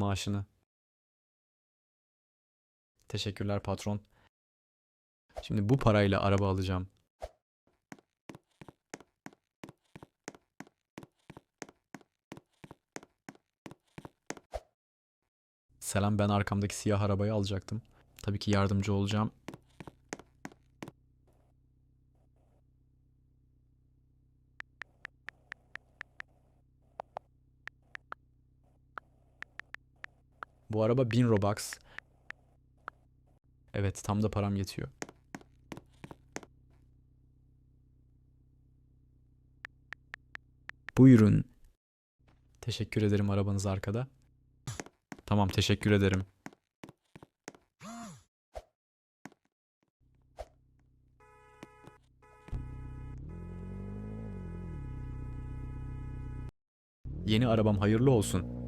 maaşını. Teşekkürler patron. Şimdi bu parayla araba alacağım. Selam ben arkamdaki siyah arabayı alacaktım. Tabii ki yardımcı olacağım. Bu araba 1000 Robux. Evet tam da param yetiyor. Buyurun. Teşekkür ederim arabanız arkada. Tamam teşekkür ederim. Yeni arabam hayırlı olsun.